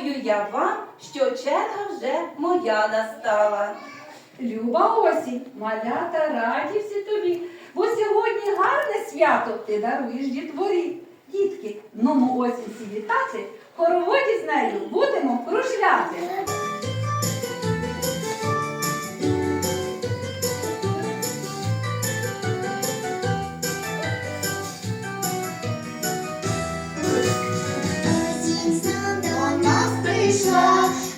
Нагадую я вам, що черга вже моя настала. Люба осінь, малята, раді тобі, бо сьогодні гарне свято ти даруєш дітворі. Дітки, ному осінь сі вітати, хороводі з нею будемо кружляти. Krishna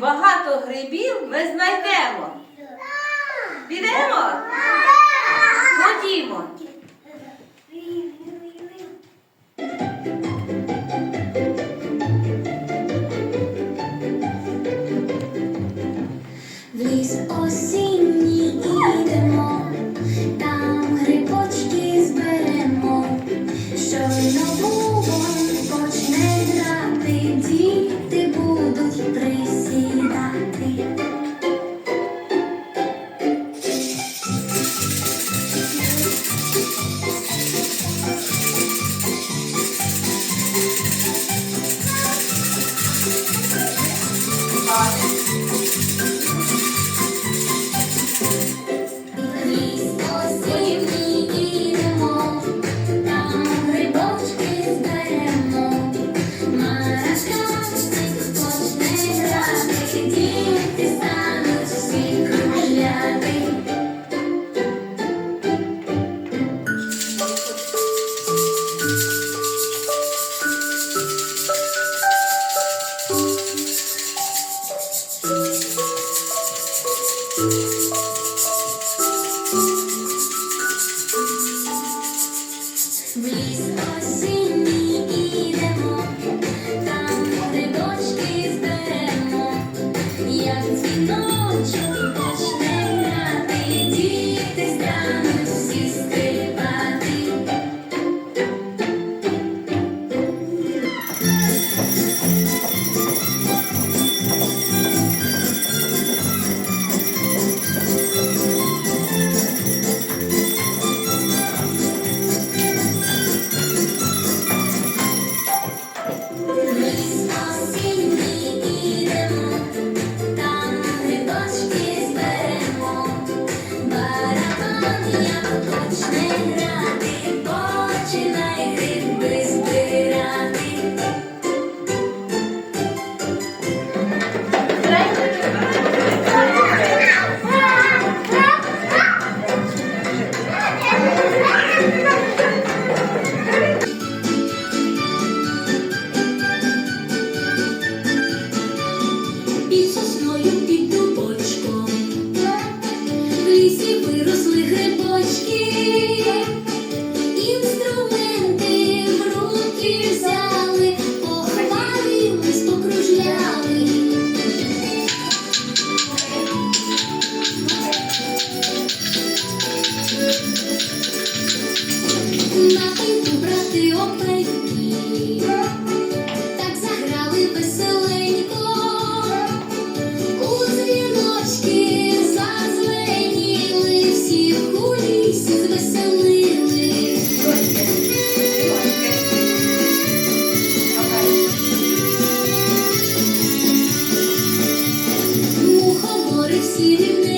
багато грибів ми знайдемо. Підемо? Ходімо. всі рівні.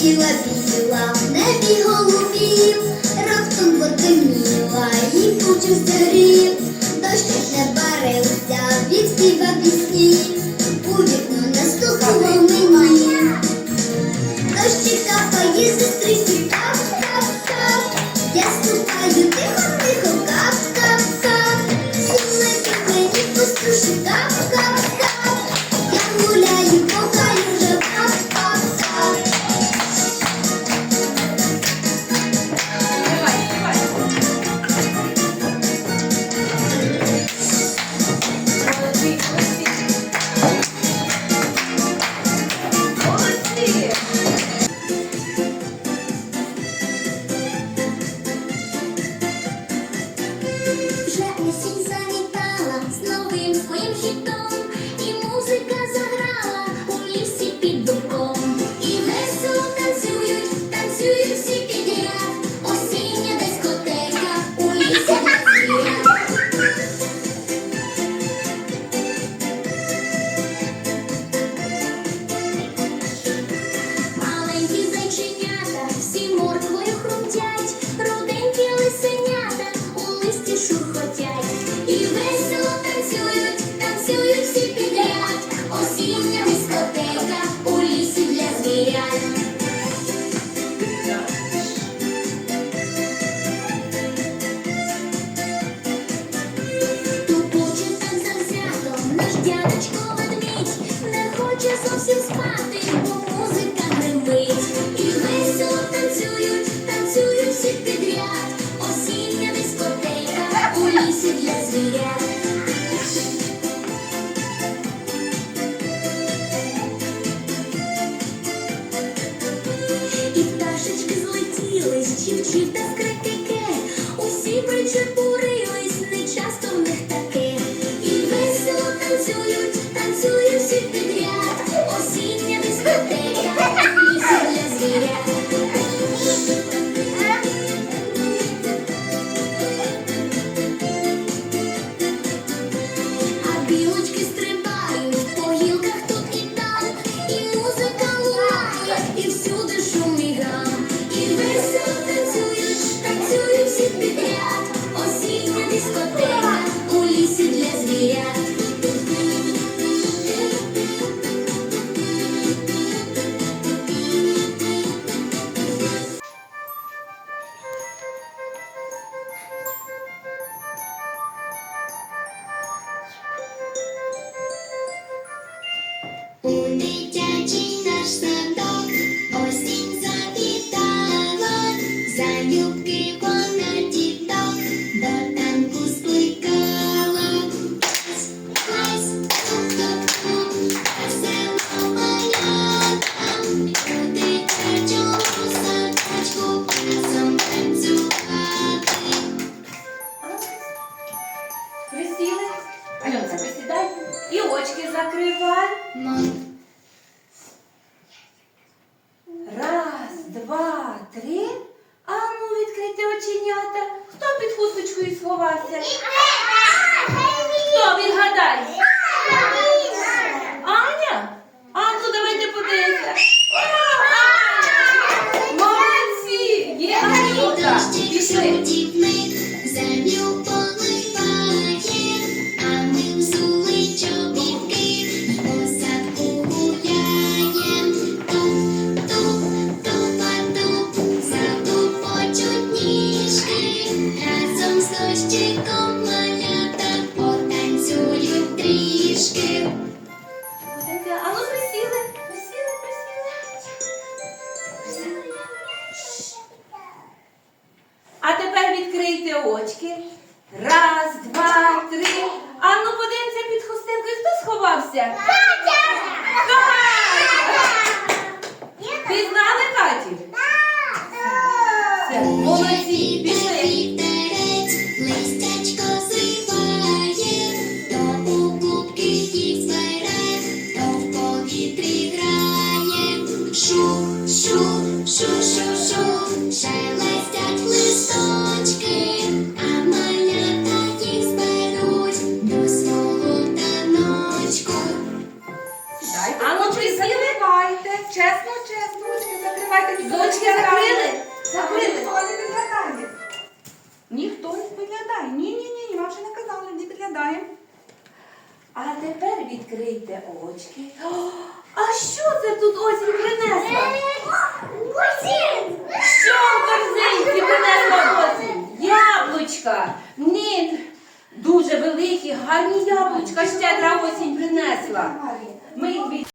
летіла біла, в небі голубів, раптом потемніла і почув загрів, дощ не парився, відспівав пісня. 简。Закривайте. Чесно, чесно, ручки закривайте. Дочки не закрили? Закрили. Ніхто не підглядає. Ні, ні, ні, ні, вам ще не казали, не підглядаємо. А тепер відкрийте очки. А що це тут осінь принесла? Що в корзинці принесла осінь? Яблучка. Ні. Дуже великі, гарні яблучка щедра осінь принесла. Ми їх.